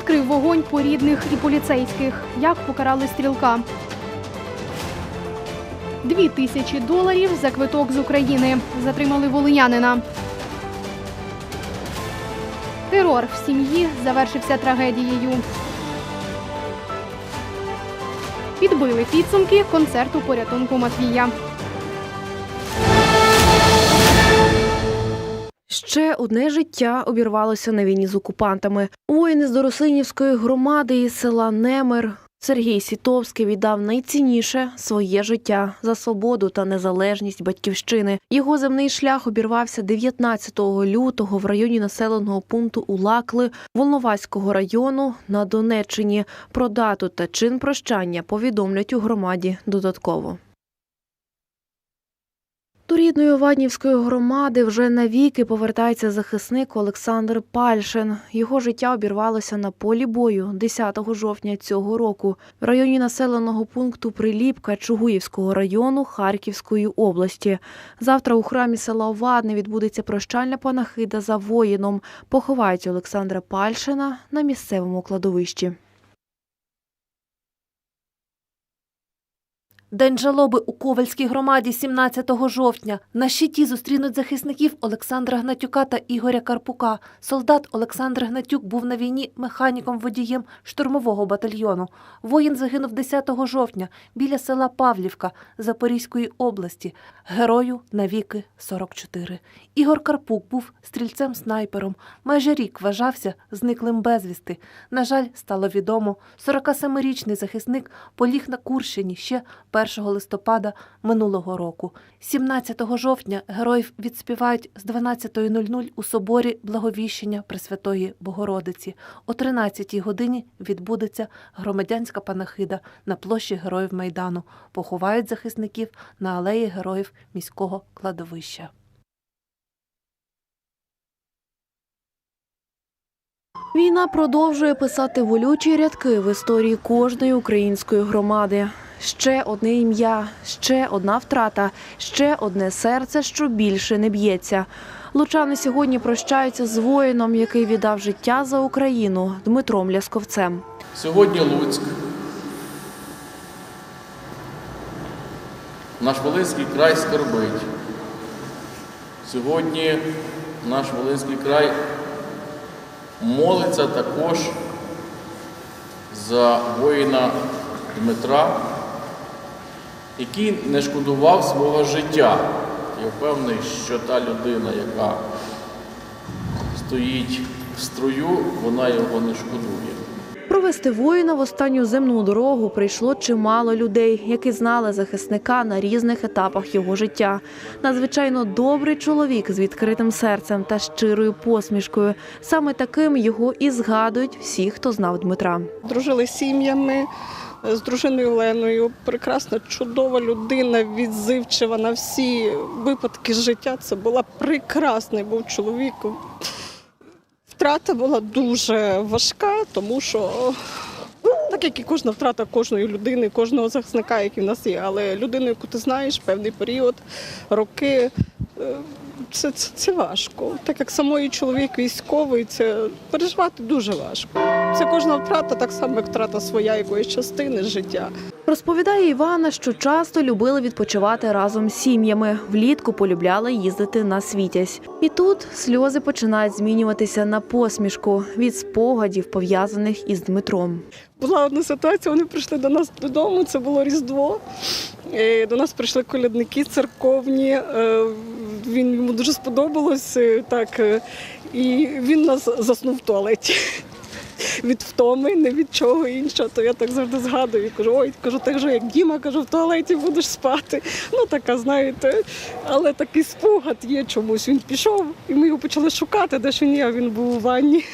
відкрив вогонь по рідних і поліцейських. Як покарали стрілка? Дві тисячі доларів за квиток з України. Затримали волинянина. Терор в сім'ї завершився трагедією. Підбили підсумки концерту порятунку Матвія. Ще одне життя обірвалося на війні з окупантами. Воїн із Дорослинівської громади із села Немир Сергій Сітовський віддав найцінніше своє життя за свободу та незалежність батьківщини. Його земний шлях обірвався 19 лютого в районі населеного пункту Улакли Волноваського району на Донеччині. Про дату та чин прощання повідомлять у громаді додатково. До рідної Оваднівської громади вже навіки повертається захисник Олександр Пальшин. Його життя обірвалося на полі бою 10 жовтня цього року в районі населеного пункту Приліпка Чугуївського району Харківської області. Завтра у храмі села Овадне відбудеться прощальна панахида за воїном. Поховають Олександра Пальшина на місцевому кладовищі. День жалоби у Ковальській громаді 17 жовтня. На щиті зустрінуть захисників Олександра Гнатюка та Ігоря Карпука. Солдат Олександр Гнатюк був на війні механіком-водієм штурмового батальйону. Воїн загинув 10 жовтня біля села Павлівка Запорізької області. Герою навіки 44. Ігор Карпук був стрільцем-снайпером. Майже рік вважався зниклим безвісти. На жаль, стало відомо, 47-річний захисник поліг на Курщині ще 1 листопада минулого року. 17 жовтня героїв відспівають з 12.00 у соборі Благовіщення Пресвятої Богородиці. О 13 годині відбудеться громадянська панахида на площі Героїв Майдану. Поховають захисників на алеї Героїв міського кладовища. Війна продовжує писати волючі рядки в історії кожної української громади. Ще одне ім'я, ще одна втрата, ще одне серце, що більше не б'ється. Лучани сьогодні прощаються з воїном, який віддав життя за Україну Дмитром Лясковцем. Сьогодні Луцьк. Наш Волинський край скорбить. Сьогодні наш Волинський край молиться також за воїна Дмитра, який не шкодував свого життя. Я впевнений, що та людина, яка стоїть в строю, вона його не шкодує. Провести воїна в останню земну дорогу прийшло чимало людей, які знали захисника на різних етапах його життя. Надзвичайно добрий чоловік з відкритим серцем та щирою посмішкою. Саме таким його і згадують всі, хто знав Дмитра. дружили з сім'ями з дружиною Оленою. Прекрасна, чудова людина, відзивчива на всі випадки життя. Це була прекрасний був чоловік. Втрата була дуже важка, тому що. Так як і кожна втрата кожної людини, кожного захисника, який в нас є, але людину, яку ти знаєш, певний період, роки, е, це, це, це важко. Так як самої чоловік військовий, це переживати дуже важко. Це кожна втрата, так само як втрата своя якоїсь частини життя. Розповідає Івана, що часто любили відпочивати разом з сім'ями. Влітку полюбляли їздити на світязь. І тут сльози починають змінюватися на посмішку від спогадів, пов'язаних із Дмитром. Була одна ситуація, вони прийшли до нас додому, це було Різдво. Е, До нас прийшли колядники церковні. е, Він йому дуже сподобалось. е, Так, і він нас заснув в туалеті. Від втоми, не від чого іншого, то я так завжди згадую. і Кажу, ой, кажу, так же як Діма, кажу, в туалеті будеш спати. Ну така, знаєте, але такий спогад є чомусь. Він пішов, і ми його почали шукати, де ж він є, він був у ванні.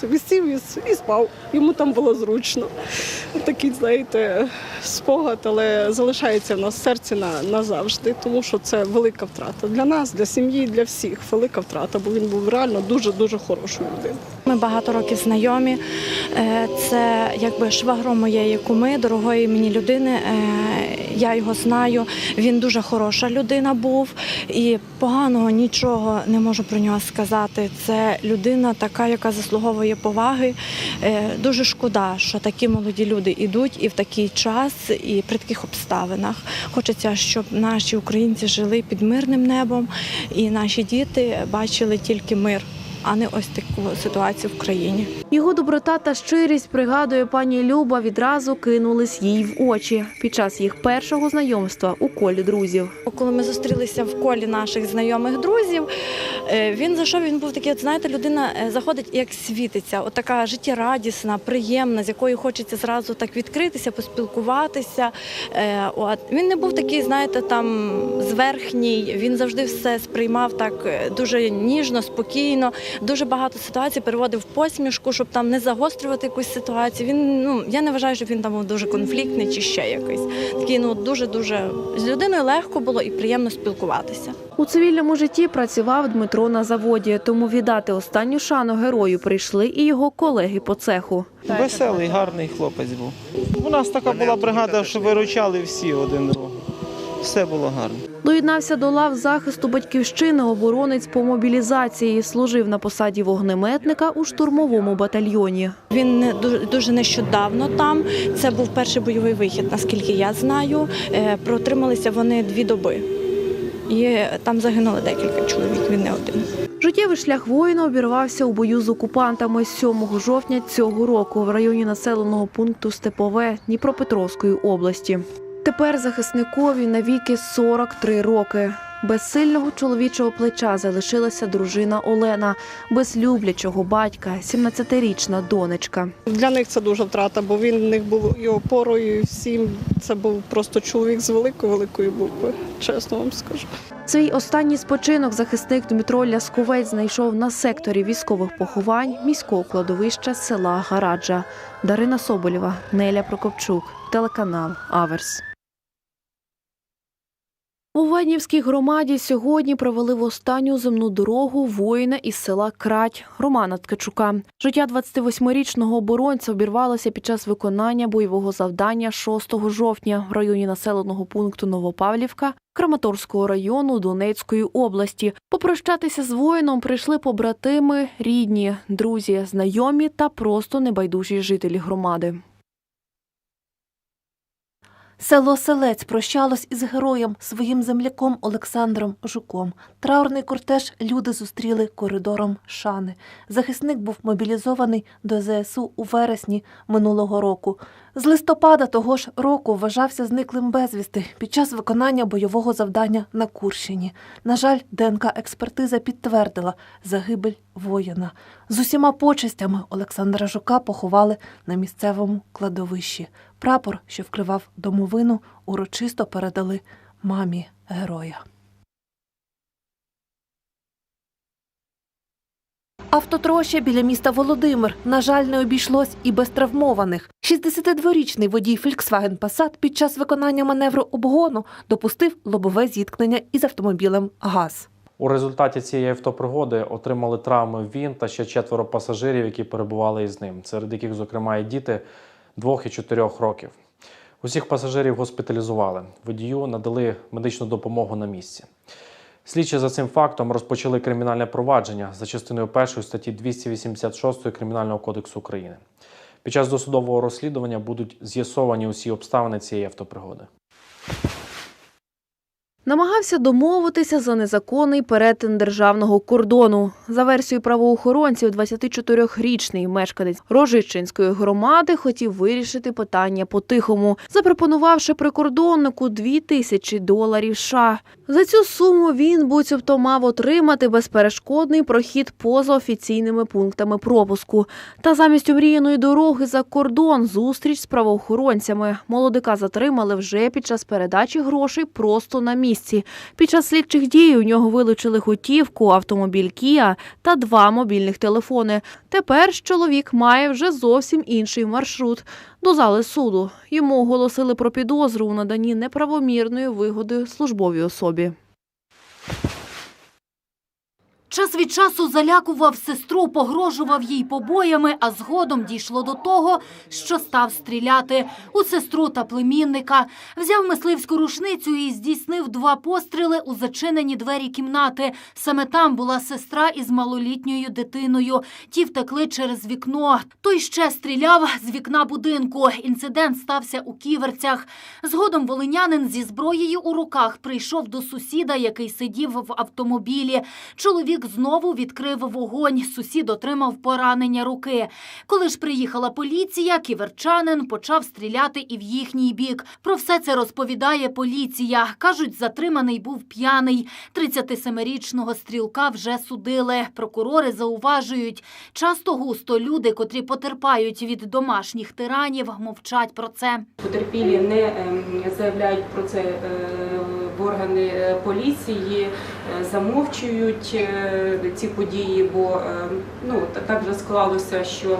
Собі сів і, і спав. Йому там було зручно. Такий, знаєте, спогад, але залишається в нас серці на, назавжди, тому що це велика втрата для нас, для сім'ї, для всіх. Велика втрата, бо він був реально дуже дуже хорошою людиною. Ми багато років знайомі. Е, Це якби швагро моєї куми, дорогої мені людини. Е, Я його знаю. Він дуже хороша людина був і поганого нічого не можу про нього сказати. Це людина така, яка заслуговує поваги. Е, Дуже шкода, що такі молоді люди йдуть і в такий час, і при таких обставинах. Хочеться, щоб наші українці жили під мирним небом, і наші діти бачили тільки мир, а не ось таку ситуацію в країні. Його доброта та щирість, пригадує пані Люба, відразу кинулись їй в очі під час їх першого знайомства у колі друзів. Коли ми зустрілися в колі наших знайомих друзів, е, він зайшов, він був такий, от знаєте, людина е, заходить і як світиться, от така життєрадісна, приємна, з якою хочеться зразу так відкритися, поспілкуватися. Е, От. Він не був такий, знаєте, там зверхній, він завжди все сприймав так дуже ніжно, спокійно, дуже багато ситуацій переводив в посмішку, щоб там не загострювати якусь ситуацію. Він, ну, я не вважаю, що він там був дуже конфліктний чи ще якийсь. Такий, ну, дуже-дуже з людиною легко було і приємно спілкуватися. У цивільному житті працював Дмитро на заводі, тому віддати останню шану герою прийшли і його колеги по цеху. Веселий, гарний хлопець був. У нас така була бригада, що виручали всі один другого. Все було гарно. Доєднався до лав захисту батьківщини оборонець по мобілізації. Служив на посаді вогнеметника у штурмовому батальйоні. Він дуже, нещодавно там. Це був перший бойовий вихід, наскільки я знаю. Е, Протрималися вони дві доби. І е, там загинули декілька чоловік, він не один. Життєвий шлях воїна обірвався у бою з окупантами 7 жовтня цього року в районі населеного пункту Степове Дніпропетровської області. Тепер захисникові навіки 43 роки. Без сильного чоловічого плеча залишилася дружина Олена, без люблячого батька, 17-річна донечка. Для них це дуже втрата, бо він в них був і опорою, і всім. Це був просто чоловік з великої великої букви, чесно вам скажу. Свій останній спочинок захисник Дмитро Лясковець знайшов на секторі військових поховань міського кладовища села Гараджа. Дарина Соболєва, Неля Прокопчук, телеканал Аверс. У Ваднівській громаді сьогодні провели в останню земну дорогу воїна із села Крадь Романа Ткачука. Життя 28-річного оборонця обірвалося під час виконання бойового завдання 6 жовтня в районі населеного пункту Новопавлівка Краматорського району Донецької області. Попрощатися з воїном прийшли побратими, рідні, друзі, знайомі та просто небайдужі жителі громади. Село Селець прощалось із героєм, своїм земляком Олександром Жуком. Траурний кортеж люди зустріли коридором шани. Захисник був мобілізований до ЗСУ у вересні минулого року. З листопада того ж року вважався зниклим безвісти під час виконання бойового завдання на Курщині. На жаль, ДНК-експертиза підтвердила загибель воїна. З усіма почестями Олександра Жука поховали на місцевому кладовищі. Прапор, що вкривав домовину, урочисто передали мамі героя. Автотроща біля міста Володимир, на жаль, не обійшлось і без травмованих. 62-річний водій Volkswagen Passat під час виконання маневру обгону допустив лобове зіткнення із автомобілем ГАЗ. У результаті цієї автопригоди отримали травми він та ще четверо пасажирів, які перебували із ним, серед яких, зокрема, і діти 2 і 4 років. Усіх пасажирів госпіталізували. Водію надали медичну допомогу на місці. Слідчі за цим фактом розпочали кримінальне провадження за частиною 1 статті 286 Кримінального кодексу України. Під час досудового розслідування будуть з'ясовані усі обставини цієї автопригоди. Намагався домовитися за незаконний перетин державного кордону. За версією правоохоронців, 24-річний мешканець Рожичинської громади хотів вирішити питання по-тихому, запропонувавши прикордоннику 2 тисячі доларів США. За цю суму він буцімто мав отримати безперешкодний прохід поза офіційними пунктами пропуску. Та замість омріяної дороги за кордон зустріч з правоохоронцями. Молодика затримали вже під час передачі грошей просто на місці. Під час слідчих дій у нього вилучили готівку, автомобіль Кія та два мобільних телефони. Тепер чоловік має вже зовсім інший маршрут до зали суду. Йому оголосили про підозру у наданні неправомірної вигоди службовій особі. Час від часу залякував сестру, погрожував їй побоями, а згодом дійшло до того, що став стріляти у сестру та племінника. Взяв мисливську рушницю і здійснив два постріли у зачинені двері кімнати. Саме там була сестра із малолітньою дитиною. Ті втекли через вікно. Той ще стріляв з вікна будинку. Інцидент стався у ківерцях. Згодом волинянин зі зброєю у руках прийшов до сусіда, який сидів в автомобілі. Чоловік знову відкрив вогонь. Сусід отримав поранення руки. Коли ж приїхала поліція, ківерчанин почав стріляти і в їхній бік. Про все це розповідає поліція. Кажуть, затриманий був п'яний. 37-річного стрілка вже судили. Прокурори зауважують, часто густо люди, котрі потерпають від домашніх тиранів, мовчать про це. Потерпілі не ем, заявляють про це е, органи е, поліції, е, замовчують е, ці події, бо ну, так вже склалося, що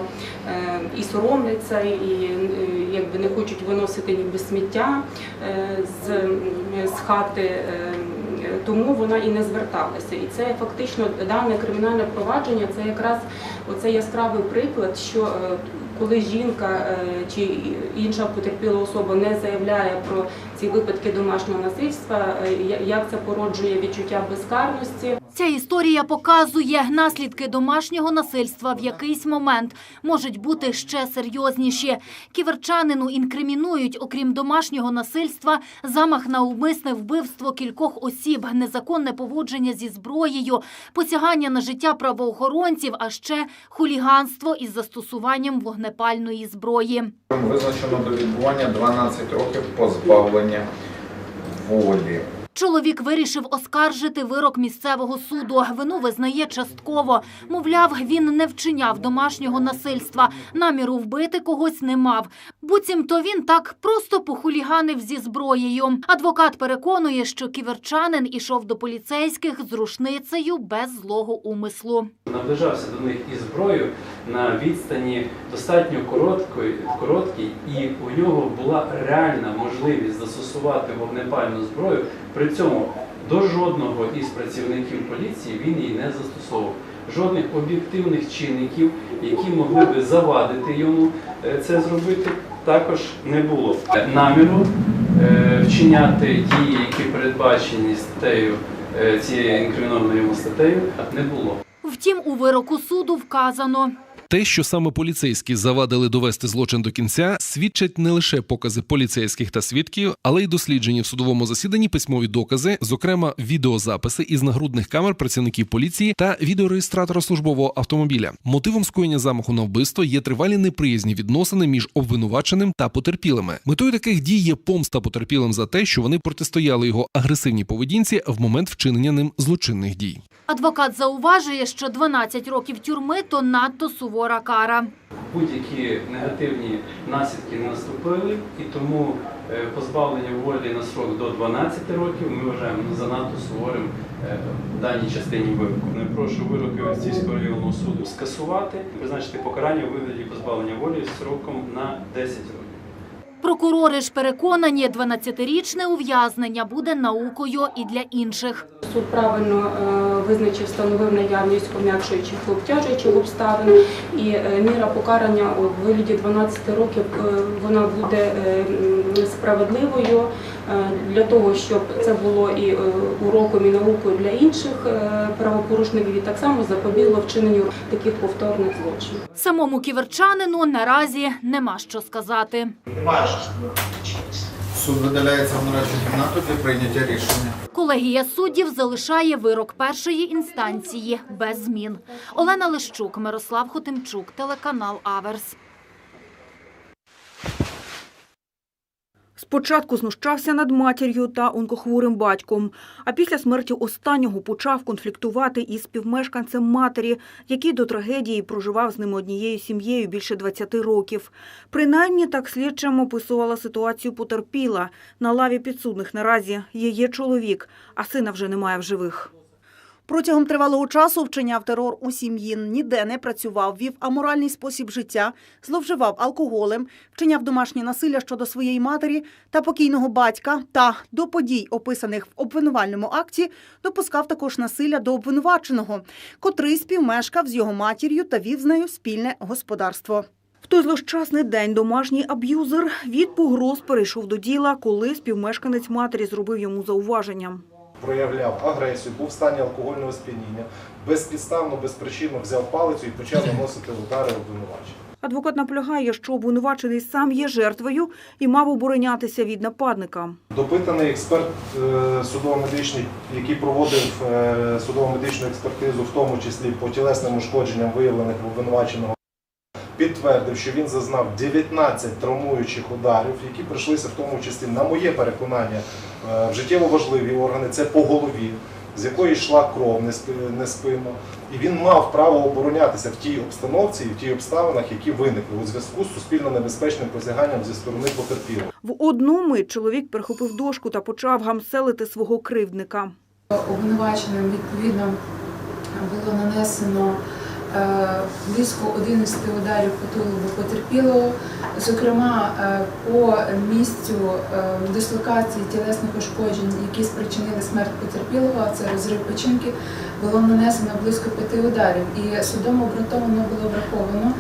і соромляться, і якби не хочуть виносити ніби сміття з, з хати. Тому вона і не зверталася. І це фактично дане кримінальне провадження це якраз оцей яскравий приклад, що коли жінка чи інша потерпіла особа не заявляє про ці випадки домашнього насильства, е, як це породжує відчуття безкарності. Ця історія показує, наслідки домашнього насильства в якийсь момент можуть бути ще серйозніші. Ківерчанину інкримінують, окрім домашнього насильства, замах на умисне вбивство кількох осіб, незаконне поводження зі зброєю, посягання на життя правоохоронців, а ще хуліганство із застосуванням вогнепальної зброї. Визначено до відбування 12 років позбавлення волі. Чоловік вирішив оскаржити вирок місцевого суду. Вину визнає частково. Мовляв, він не вчиняв домашнього насильства. Наміру вбити когось не мав. Буцімто він так просто похуліганив зі зброєю. Адвокат переконує, що ківерчанин ішов до поліцейських з рушницею без злого умислу. наближався до них із зброєю на відстані достатньо короткої, короткій, і у нього була реальна можливість застосувати вогнепальну зброю. При цьому до жодного із працівників поліції він її не застосовував. Жодних об'єктивних чинників, які могли би завадити йому е, це зробити, також не було. Наміру е, вчиняти дії, які передбачені статтею е, цією інкримінованою йому статтею, не було. Втім, у вироку суду вказано. Те, що саме поліцейські завадили довести злочин до кінця, свідчать не лише покази поліцейських та свідків, але й досліджені в судовому засіданні письмові докази, зокрема відеозаписи із нагрудних камер працівників поліції та відеореєстратора службового автомобіля. Мотивом скоєння замаху на вбивство є тривалі неприязні відносини між обвинуваченим та потерпілими. Метою таких дій є помста потерпілим за те, що вони протистояли його агресивній поведінці в момент вчинення ним злочинних дій. Адвокат зауважує, що 12 років тюрми – то надто сувора кара. Будь-які негативні наслідки наступили, і тому е, позбавлення волі на срок до 12 років ми вважаємо занадто суворим е, в даній частині вироку. Не прошу вироки Вестійського районного суду скасувати, призначити покарання у вигляді позбавлення волі сроком на 10 років. Прокурори ж переконані, 12-річне ув'язнення буде наукою і для інших. Суд правильно е, визначив, встановив наявність пом'якшуючих обтяжуючих обставин, і е, міра покарання у вигляді 12 років е, вона буде справедливою для того, щоб це було і е, уроком і наукою для інших е, правопорушників, і так само запобігло вчиненню таких повторних злочинів. Самому ківерчанину наразі нема що сказати. Суд видаляється в нарадчу кімнату для прийняття рішення. Колегія суддів залишає вирок першої інстанції без змін. Олена Лищук, Мирослав Хотимчук, телеканал Аверс. Спочатку знущався над матір'ю та онкохворим батьком, а після смерті останнього почав конфліктувати із співмешканцем матері, який до трагедії проживав з ними однією сім'єю більше 20 років. Принаймні так слідчим описувала ситуацію потерпіла. На лаві підсудних наразі її чоловік, а сина вже немає в живих. Протягом тривалого часу вчиняв терор у сім'ї, ніде не працював, вів аморальний спосіб життя, зловживав алкоголем, вчиняв домашнє насилля щодо своєї матері та покійного батька. Та до подій, описаних в обвинувальному акті, допускав також насилля до обвинуваченого, котрий співмешкав з його матір'ю та вів з нею спільне господарство. В той злощасний день домашній аб'юзер від погроз перейшов до діла, коли співмешканець матері зробив йому зауваження. Проявляв агресію, був в стані алкогольного сп'яніння, безпідставно, безпричинно взяв палицю і почав наносити удари обвинувачення. Адвокат наполягає, що обвинувачений сам є жертвою і мав оборонятися від нападника. Допитаний експерт е, судово-медичний, який проводив е, судово-медичну експертизу, в тому числі по тілесним ушкодженням, виявлених в обвинуваченого, підтвердив, що він зазнав 19 травмуючих ударів, які прийшлися в тому числі, на моє переконання, е, в життєво важливі органи, це по голові, з якої йшла кров не сп- не спинно. І він мав право оборонятися в тій обстановці і в тій обставинах, які виникли у зв'язку з суспільно небезпечним посяганням зі сторони потерпілого. В одну мить чоловік прихопив дошку та почав гамселити свого кривдника. Обвинуваченим відповідно було нанесено близько 11 ударів по тулубу потерпілого, зокрема е, по місцю е, дислокації тілесних ушкоджень, які спричинили смерть потерпілого, а це розрив печінки, було нанесено близько п'яти ударів. І судом обґрунтовано було враховано,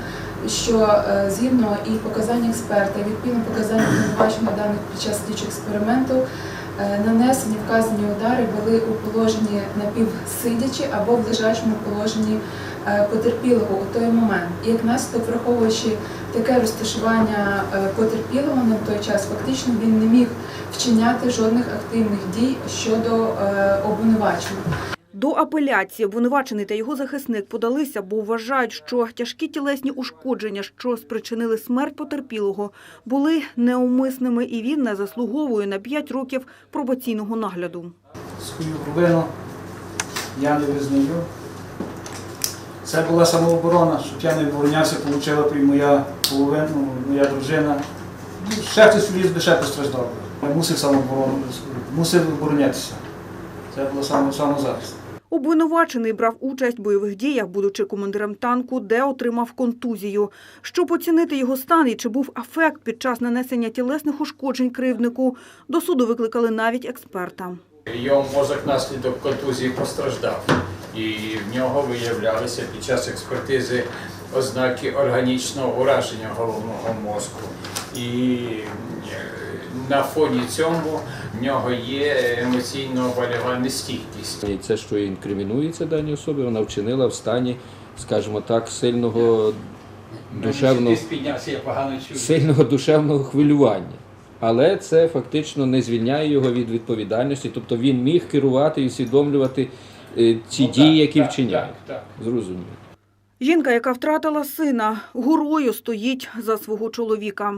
що е, згідно і показань експерта, відповідно показань обвинуваченого даних під час слідчого експерименту, Е, Нанесені вказані удари були у положенні напівсидячи або в лежачому положенні е, потерпілого у той момент. І як наслідок, враховуючи таке розташування е, потерпілого на той час, фактично він не міг вчиняти жодних активних дій щодо е, обвинуваченого. До апеляції обвинувачений та його захисник подалися, бо вважають, що тяжкі тілесні ушкодження, що спричинили смерть потерпілого, були неумисними, і він не заслуговує на 5 років пробаційного нагляду. свою провину я не визнаю. Це була самооборона, щоб я не оборонявся, отримала моя половина, ну, моя дружина. Ну, Ще хтось вліз би ще постраждав. Мусив самооборону, мусив оборонятися. Це було само, самозахист. Обвинувачений брав участь в бойових діях, будучи командиром танку, де отримав контузію. Щоб оцінити його стан і чи був афект під час нанесення тілесних ушкоджень кривднику, до суду викликали навіть експерта. Його мозок наслідок контузії постраждав, і в нього виявлялися під час експертизи ознаки органічного ураження головного мозку. І е, на фоні цьому в нього є емоційно-вольова нестійкість. І це, що інкримінується даній особі, вона вчинила в стані, скажімо так, сильного душевного, сильного душевного хвилювання. Але це фактично не звільняє його від відповідальності. Тобто він міг керувати і усвідомлювати е, ці дії, які вчиняє. так Зрозуміло. Жінка, яка втратила сина, горою стоїть за свого чоловіка.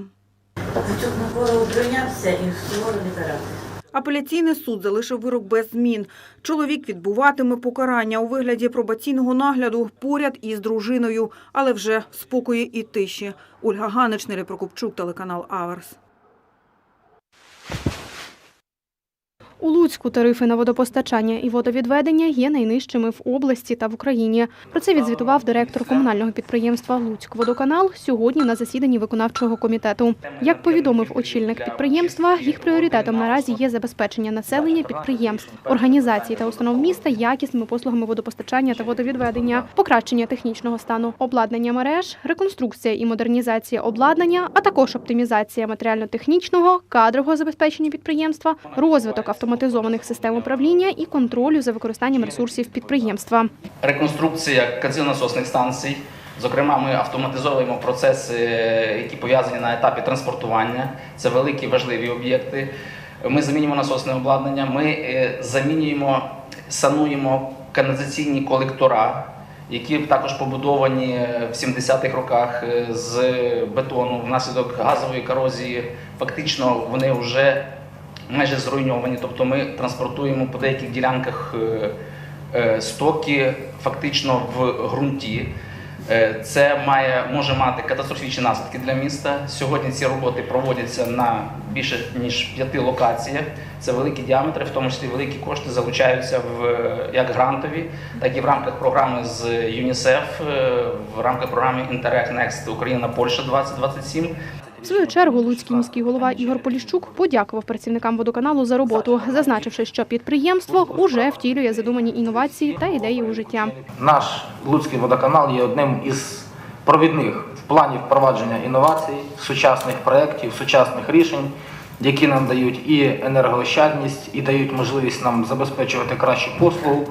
Тут навколо оборонятися і суворо не карати. Апеляційний суд залишив вирок без змін. Чоловік відбуватиме покарання у вигляді пробаційного нагляду поряд із дружиною, але вже в спокої і тиші. Ольга Ганич, Нелі Прокопчук, телеканал Аверс. У Луцьку тарифи на водопостачання і водовідведення є найнижчими в області та в Україні. Про це відзвітував директор комунального підприємства Луцькводоканал сьогодні на засіданні виконавчого комітету. Як повідомив очільник підприємства, їх пріоритетом наразі є забезпечення населення підприємств, організацій та установ міста якісними послугами водопостачання та водовідведення, покращення технічного стану обладнання мереж, реконструкція і модернізація обладнання, а також оптимізація матеріально-технічного, кадрового забезпечення підприємства, розвиток автоматизованих систем управління і контролю за використанням ресурсів підприємства. реконструкція канцелонасосних станцій. Зокрема, ми автоматизовуємо процеси, які пов'язані на етапі транспортування. Це великі важливі об'єкти. Ми замінюємо насосне обладнання, ми е, замінюємо, сануємо каналізаційні колектора, які також побудовані в 70-х роках е, з бетону внаслідок газової корозії. Фактично вони вже майже зруйновані. Тобто ми транспортуємо по деяких ділянках е, е, стоки фактично в ґрунті. Е, Це має може мати катастрофічні наслідки для міста. Сьогодні ці роботи проводяться на більше ніж п'яти локаціях. Це великі діаметри, в тому числі великі кошти залучаються в як грантові, так і в рамках програми з ЮНІСЕФ, в рамках програми Interreg Next Україна Польща 2027. В свою чергу Луцький міський голова Ігор Поліщук подякував працівникам водоканалу за роботу, зазначивши, що підприємство уже втілює задумані інновації та ідеї у життя. Наш Луцький водоканал є одним із провідних в плані впровадження інновацій, сучасних проєктів, сучасних рішень, які нам дають і енергоощадність, і дають можливість нам забезпечувати кращу послугу.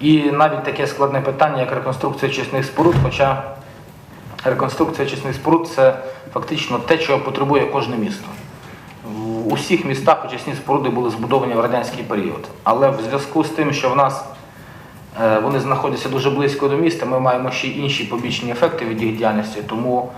І навіть таке складне питання, як реконструкція очисних споруд, хоча реконструкція очисних споруд це фактично те, чого потребує кожне місто. В усіх містах очисні споруди були збудовані в радянський період. Але в зв'язку з тим, що в нас е, вони знаходяться дуже близько до міста, ми маємо ще й інші побічні ефекти від їх діяльності, тому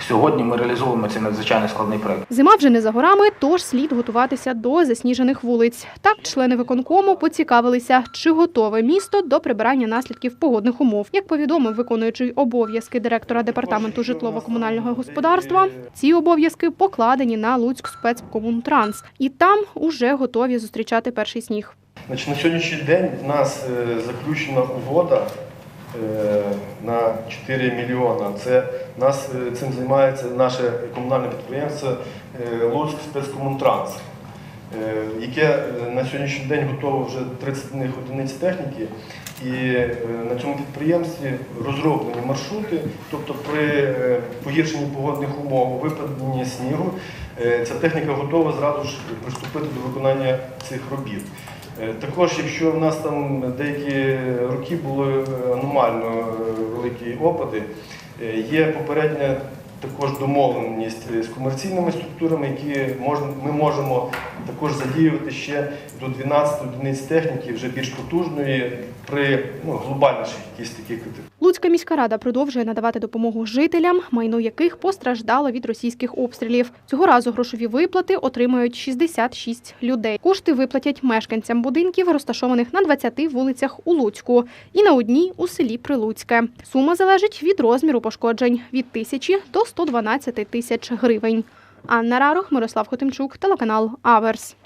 сьогодні ми реалізовуємо цей надзвичайно складний проєкт. Зима вже не за горами, тож слід готуватися до засніжених вулиць. Так, члени виконкому поцікавилися, чи готове місто до прибирання наслідків погодних умов. Як повідомив виконуючий обов'язки директора департаменту житлово-комунального господарства, ці обов'язки покладені на Луцьк спецкомунтранс, і там уже готові зустрічати перший сніг. Значить, на сьогоднішній день в нас е, заключена угода на 4 мільйона. Це нас е, цим займається наше комунальне підприємство е, Луцьк спецкомунтранс, е, яке е, на сьогоднішній день готово вже 30 одиниць техніки. І е, на цьому підприємстві розроблені маршрути, тобто при е, погіршенні погодних умов, випаденні снігу, е, ця техніка готова зразу ж приступити до виконання цих робіт. Е, Також, якщо в нас там деякі роки були аномально е, великі опади, е, є попередня також домовленість з комерційними структурами, які ми можемо також задіювати ще до 12 одиниць техніки, вже більш потужної, при ну, глобальніших якісь таких. Луцька міська рада продовжує надавати допомогу жителям, майно яких постраждало від російських обстрілів. Цього разу грошові виплати отримають 66 людей. Кошти виплатять мешканцям будинків, розташованих на 20 вулицях у Луцьку, і на одній у селі Прилуцьке. Сума залежить від розміру пошкоджень від тисячі до 112 тисяч гривень. Анна Рарох, Мирослав Хотимчук, телеканал Аверс.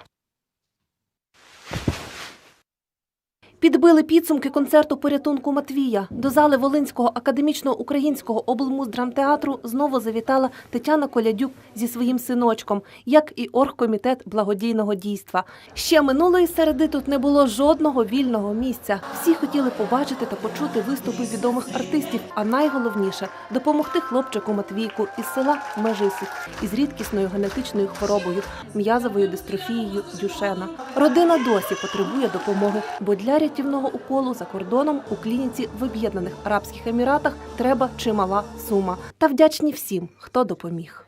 Підбили підсумки концерту порятунку Матвія. До зали Волинського академічного українського облмуздрамтеатру знову завітала Тетяна Колядюк зі своїм синочком, як і оргкомітет благодійного дійства. Ще минулої середи тут не було жодного вільного місця. Всі хотіли побачити та почути виступи відомих артистів, а найголовніше допомогти хлопчику Матвійку із села Межисик із рідкісною генетичною хворобою, м'язовою дистрофією Дюшена. Родина досі потребує допомоги, бо для рятівного уколу за кордоном у клініці в Об'єднаних Арабських Еміратах треба чимала сума. Та вдячні всім, хто допоміг.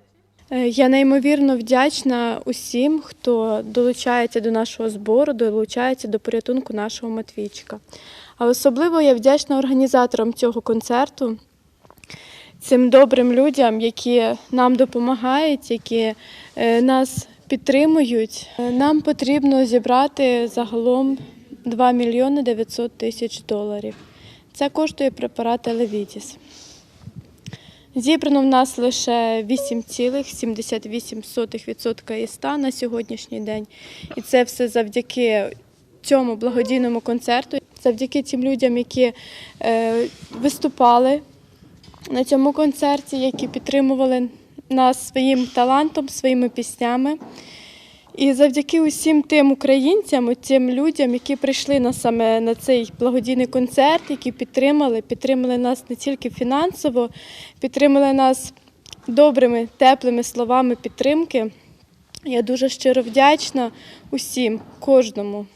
Е, Я неймовірно вдячна усім, хто долучається до нашого збору, долучається до порятунку нашого Матвійчика. А особливо я вдячна організаторам цього концерту, цим добрим людям, які нам допомагають, які е, нас підтримують. Е, Нам потрібно зібрати загалом 2 мільйони 900 тисяч доларів. Це коштує препарат Елевітіс. Зібрано в нас лише 8,78% із 100 на сьогоднішній день. І це все завдяки цьому благодійному концерту, завдяки тим людям, які е, виступали на цьому концерті, які підтримували нас своїм талантом, своїми піснями. І завдяки усім тим українцям, тим людям, які прийшли на саме на цей благодійний концерт, які підтримали, підтримали нас не тільки фінансово, підтримали нас добрими, теплими словами підтримки. Я дуже щиро вдячна усім, кожному.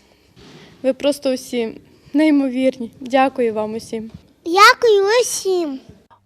Ви просто усі неймовірні. Дякую вам усім. Дякую усім.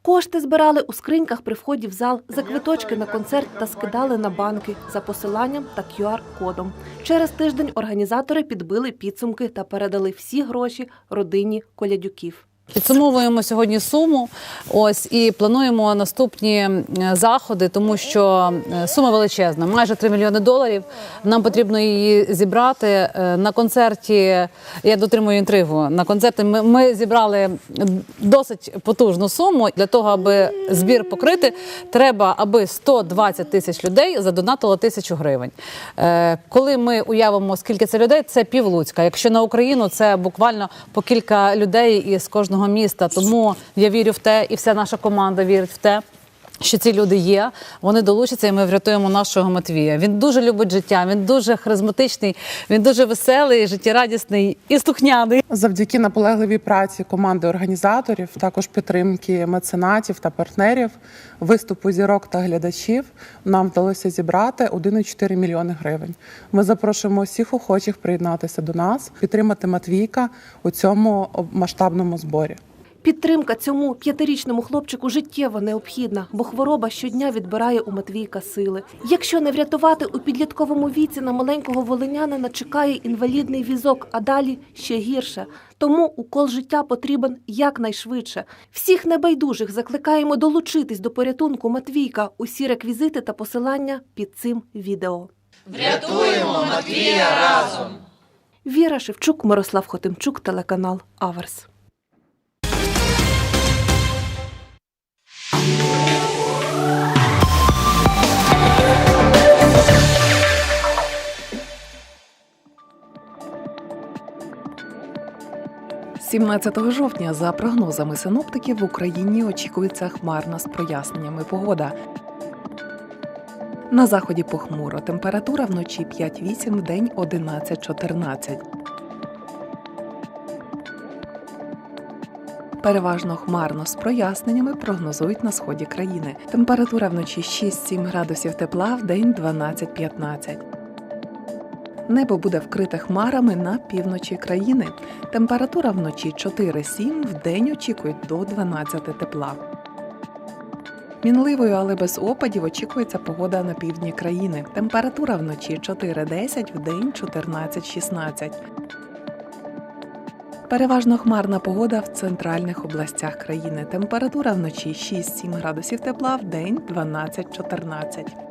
Кошти збирали у скриньках при вході в зал за квиточки на концерт та скидали на банки за посиланням та QR-кодом. Через тиждень організатори підбили підсумки та передали всі гроші родині колядюків. Підсумовуємо сьогодні суму. Ось і плануємо наступні е, заходи, тому що е, сума величезна, майже 3 мільйони доларів. Нам потрібно її зібрати Е, на концерті. Я дотримую інтригу. На концерті ми, ми зібрали досить потужну суму. Для того, аби збір покрити, треба, аби 120 тисяч людей задонатило тисячу гривень. Коли ми уявимо, скільки це людей, це пів Луцька. Якщо на Україну, це буквально по кілька людей із кожного міста. Тому я вірю в те, і вся наша команда вірить в те. Що ці люди є, вони долучаться, і ми врятуємо нашого Матвія. Він дуже любить життя, він дуже харизматичний, він дуже веселий, життєрадісний і слухняний. Завдяки наполегливій праці команди організаторів, також підтримки меценатів та партнерів, виступу зірок та глядачів, нам вдалося зібрати 1,4 мільйони гривень. Ми запрошуємо всіх охочих приєднатися до нас, підтримати Матвійка у цьому масштабному зборі. Підтримка цьому п'ятирічному хлопчику життєво необхідна, бо хвороба щодня відбирає у Матвійка сили. Якщо не врятувати у підлітковому віці на маленького волинянина чекає інвалідний візок, а далі ще гірше. Тому укол життя потрібен якнайшвидше. Всіх небайдужих закликаємо долучитись до порятунку Матвійка. Усі реквізити та посилання під цим відео. Врятуємо Матвія разом! Віра Шевчук, Мирослав Хотимчук, телеканал Аверс. – 17 жовтня, за прогнозами синоптиків, в Україні очікується хмарна з проясненнями погода. На заході похмуро. Температура вночі 5-8, вдень 11-14. Переважно хмарно з проясненнями прогнозують на сході країни. Температура вночі 6-7 градусів тепла, вдень 12-15. Небо буде вкрите хмарами на півночі країни. Температура вночі 4-7, вдень очікують до 12 тепла. Мінливою, але без опадів очікується погода на півдні країни. Температура вночі 4-10, вдень 14-16. Переважно хмарна погода в центральних областях країни. Температура вночі 6-7 градусів тепла, в день 12-14.